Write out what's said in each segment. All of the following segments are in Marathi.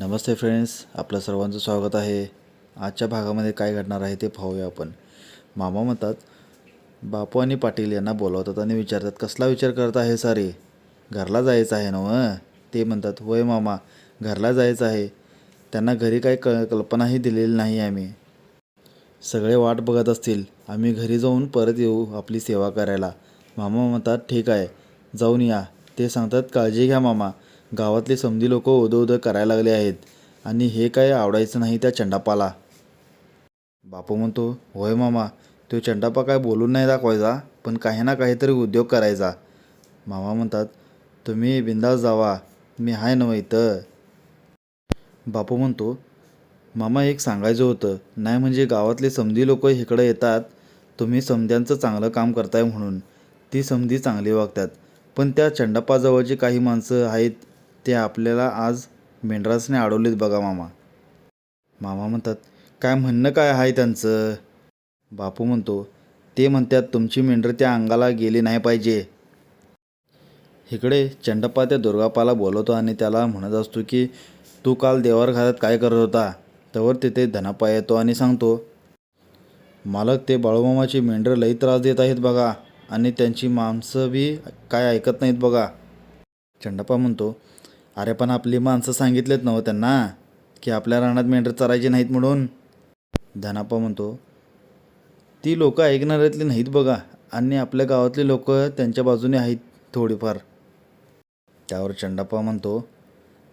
नमस्ते फ्रेंड्स आपलं सर्वांचं स्वागत आहे. आजच्या भागामध्ये काय घडणार आहे ते पाहूया आपण. मामा म्हणतात बापू आणि पाटील यांना बोलावतात आणि विचारतात कसला विचार करत आहे सारे? घरला जायचं आहे ना ते म्हणतात होय मामा घरला जायचं आहे. त्यांना घरी काही क कल्पनाही दिलेली नाही आम्ही. सगळे वाट बघत असतील. आम्ही घरी जाऊन परत येऊ आपली सेवा करायला. मामा म्हणतात ठीक आहे जाऊन या. ते सांगतात काळजी घ्या मामा. गावातले समधी लोक उदो करायला लागले आहेत आणि हे काय आवडायचं नाही त्या चंडापाला. बापू म्हणतो होय मामा तो चंडापा काय बोलून नाही दाखवायचा पण काही ना काहीतरी उद्योग करायचा. मामा म्हणतात तुम्ही बिंदास जावा मी आहे ना इथं. बापू म्हणतो मामा एक सांगायचं होतं नाही म्हणजे गावातले समधी लोक इकडं येतात तुम्ही समध्यांचं चांगलं काम करताय म्हणून. ती समधी चांगली वागतात पण त्या चंडापाजवळची काही माणसं आहेत ते आपल्याला आज मेंढरासने अडवलेत बघा मामा. मामा म्हणतात काय म्हणणं काय आहे त्यांचं? बापू म्हणतो ते म्हणतात तुमची मेंढरं त्या अंगाला गेली नाही पाहिजे. इकडे चंडप्पा त्या दुर्गापाला बोलवतो आणि त्याला म्हणत असतो की तू काल देवार घरात काय करत होता? त्यावर तिथे धनापा येतो आणि सांगतो मालक ते बाळूमामाची मेंढरं लई त्रास देत आहेत बघा आणि त्यांची माणसं बी काय ऐकत नाहीत बघा चंडप्पा म्हणतो अरे पण आपली माणसं सांगितलेत ना हो त्यांना की आपल्या रानात मेंढर चरायची नाहीत म्हणून. धनाप्पा म्हणतो ती लोकं ऐकणाऱ्यातली नाहीत बघा आणि आपल्या गावातली लोक त्यांच्या बाजूने आहेत थोडीफार. त्यावर चंडाप्पा म्हणतो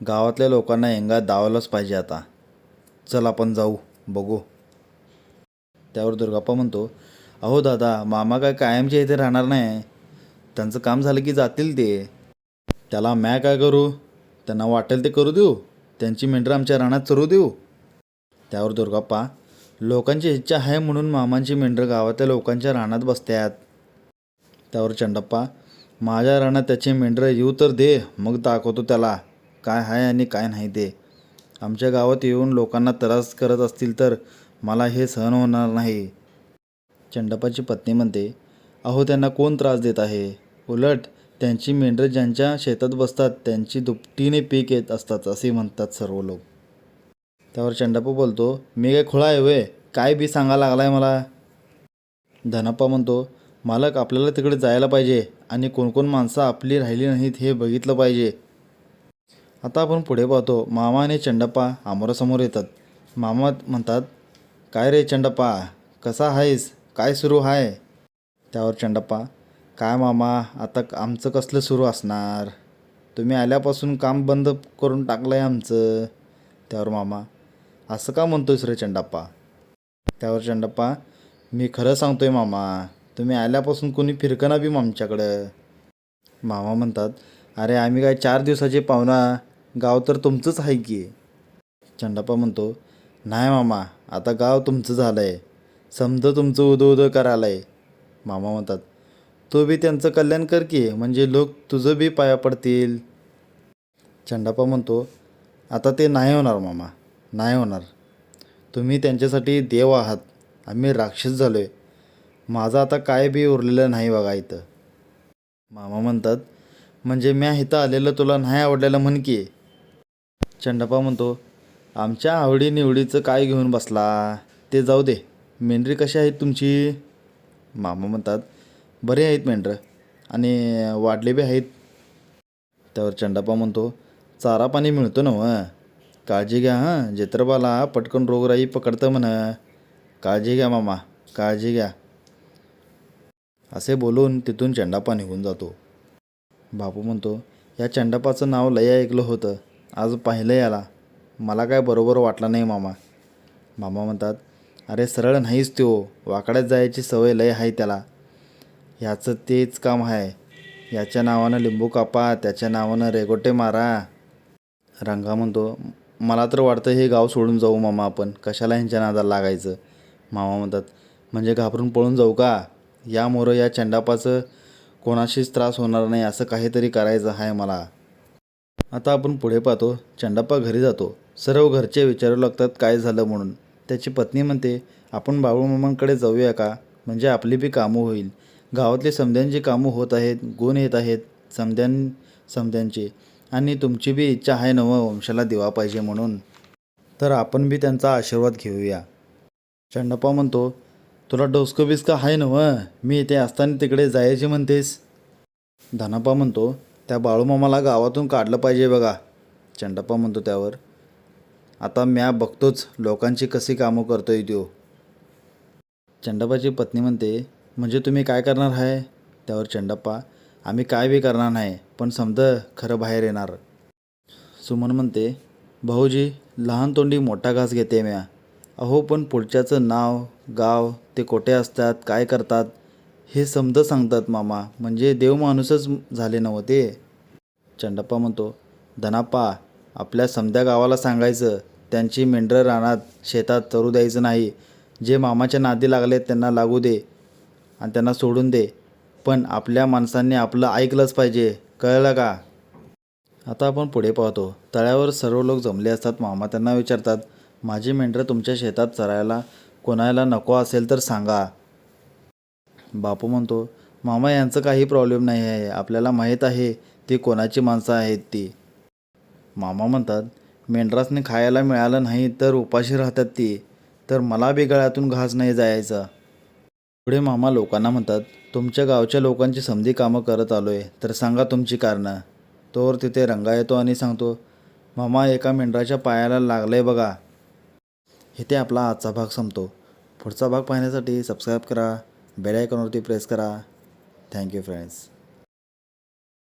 गावातल्या लोकांना एंगा दावलाच पाहिजे आता. चल आपण जाऊ बघू. त्यावर दुर्गाप्पा म्हणतो अहो दादा मामा काय कायमच्या इथे राहणार नाही. त्यांचं काम झालं की जातील ते. त्याला मॅ काय करू? त्यांना वाटेल ते करू देऊ. त्यांची मेंढरं आमच्या रानात चरू देऊ. त्यावर दुर्गाप्पा लोकांची इच्छा आहे म्हणून मामांची मेंढरं गावातल्या लोकांच्या रानात बसतात त्यावर चंडप्पा माझ्या रानात त्याची मेंढरं येऊ तर दे मग दाखवतो त्याला. काय आहे आणि काय नाही ते. आमच्या गावात येऊन लोकांना त्रास करत असतील तर मला हे सहन होणार नाही. चंडप्पाची पत्नी म्हणते अहो त्यांना कोण त्रास देत आहे? उलट त्यांची मेंढरं ज्यांच्या शेतात बसतात त्यांची दुपटीने पीक येत असतात असे म्हणतात सर्व लोक. त्यावर चंडप्पा बोलतो मी काय खुळा आहे वे काय बी सांगा लागलाय मला. धनप्पा म्हणतो मालक आपल्याला तिकडे जायला पाहिजे आणि कोणकोण माणसं आपली राहिली नाहीत हे बघितलं पाहिजे. आता आपण पुढे पाहतो मामा आणि चंडप्पा आमोरासमोर येतात. मामा म्हणतात काय रे चंडप्पा? कसा आहेस? काय सुरू आहे? त्यावर चंडप्पा काय मामा आता आमचं कसलं सुरू असणार? तुम्ही आल्यापासून काम बंद करून टाकलं आहे आमचं त्यावर मामा. असं का म्हणतोयस रे चंडप्पा? त्यावर चंडप्पा मी खरं सांगतोय मामा तुम्ही आल्यापासून कोणी फिरकना बी आमच्याकडं. मामा म्हणतात अरे आम्ही काय चार दिवसाचे पाहुणा गाव तर तुमचंच आहे की. चंडप्पा म्हणतो नाही मामा आता गाव तुमचं झालं आहे समजा तुमचं उदं उदं करायला आहे मामा म्हणतात तू बी त्यांचं कल्याण कर की म्हणजे लोक तुझं बी पाया पडतील. चंडापा म्हणतो आता ते नाही होणार मामा नाही होणार. तुम्ही त्यांच्यासाठी देव आहात. आम्ही राक्षस झालो आहे माझं आता काय बी उरलेलं नाही बघा इथं. मामा म्हणतात म्हणजे म्या इथं आलेलं तुला नाही आवडलेलं म्हण की. चंडपा म्हणतो आमच्या आवडीनिवडीचं काय घेऊन बसला? ते जाऊ दे. मेंढरी कशी आहेत तुमची? मामा म्हणतात बरे आहेत मेंढरं. आणि वाढले बी आहेत. त्यावर चंडापा म्हणतो चारा पाणी मिळतो ना मग काळजी घ्या हां? जेत्रबाला पटकन रोगराई पकडतं म्हण. काळजी घ्या मामा काळजी घ्या. असे बोलून तिथून चंडापा निघून जातो. बापू म्हणतो या चंडापाचं नाव लय ऐकलं होतं. आज पाहिलं याला. मला काय बरोबर वाटलं नाही मामा. मामा म्हणतात अरे सरळ नाहीच त्यो. वाकड्यात जायची सवय लय आहे त्याला. ह्याचं तेच काम आहे याच्या नावानं लिंबू कापा त्याच्या नावानं रेगोटे मारा. रंगा म्हणतो मला तर वाटतं हे गाव सोडून जाऊ मामा आपण. कशाला ह्यांच्या नादाला लागायचं? मामा म्हणतात म्हणजे घाबरून पळून जाऊ का? या मोरं या चंडापाचं कोणाशीच त्रास होणार नाही असं काहीतरी करायचं आहे मला. आता आपण पुढे पाहतो चंडाप्पा घरी जातो. सर्व घरचे विचारू लागतात काय झालं म्हणून? त्याची पत्नी म्हणते आपण बाळूमामांकडे जाऊया का? म्हणजे आपली बी कामं होईल. गावातले समध्यांची कामं होत आहेत गुण येत आहेत समध्यां समध्यांचे आणि तुमची बी इच्छा आहे नव वंशाला दिवा पाहिजे म्हणून. तर आपण बी त्यांचा आशीर्वाद घेऊया. चंडप्पा म्हणतो तुला डोसको बिस्कं आहे नव. मी इथे असताना तिकडे जायचे म्हणतेस. धनप्पा म्हणतो त्या बाळूमामाला गावातून काढलं पाहिजे बघा. चंडप्पा म्हणतो त्यावर आता म्या बघतोच लोकांची कशी कामं करतोय त्यो. चंडप्पाची पत्नी म्हणते म्हणजे तुम्ही काय करणार आहे त्यावर चंडप्पा आम्ही काय बी करणार नाही पण समजा खरं बाहेर येणार. सुमन म्हणते भाऊजी लहान तोंडी मोठा घास घेते म्या. अहो पण पुढच्याचं नाव गाव ते कोठे असतात काय करतात हे समज सांगतात मामा. म्हणजे देव माणूसच झाले नव्हते चंडप्पा म्हणतो धनाप्पा आपल्या समद्या गावाला सांगायचं. त्यांची मेंढरं रानात शेतात चरू द्यायचं नाही. जे मामाच्या नादी लागले त्यांना लागू दे. आणि त्यांना सोडून दे. पण आपल्या माणसांनी आपलं ऐकलंच पाहिजे. कळलं का? आता आपण पुढे पाहतो. तळ्यावर सर्व लोक जमले असतात. मामा त्यांना विचारतात माझी मेंढरं तुमच्या शेतात चरायला कोणाला नको असेल तर सांगा. बापू म्हणतो मामा यांचं काही प्रॉब्लेम नाही आहे. आपल्याला माहीत आहे ती कोणाची माणसं आहेत ती? मामा म्हणतात मेंढरासने खायला मिळालं नाही तर उपाशी राहतात ती. तर मला बी गळ्यातून घास नाही जायचा. पुढे मामा लोकांना म्हणतात तुमच्या गावच्या लोकांची समधी कामं करत आलो आहे तर सांगा तुमची कारणं. तोवर तिथे रंगा येतो आणि सांगतो मामा एका मेंढराच्या पायाला लागलं आहे बघा. इथे आपला आजचा भाग संपतो. पुढचा भाग पाहण्यासाठी सबस्क्राईब करा बेल आयकॉनवरती प्रेस करा. Thank you friends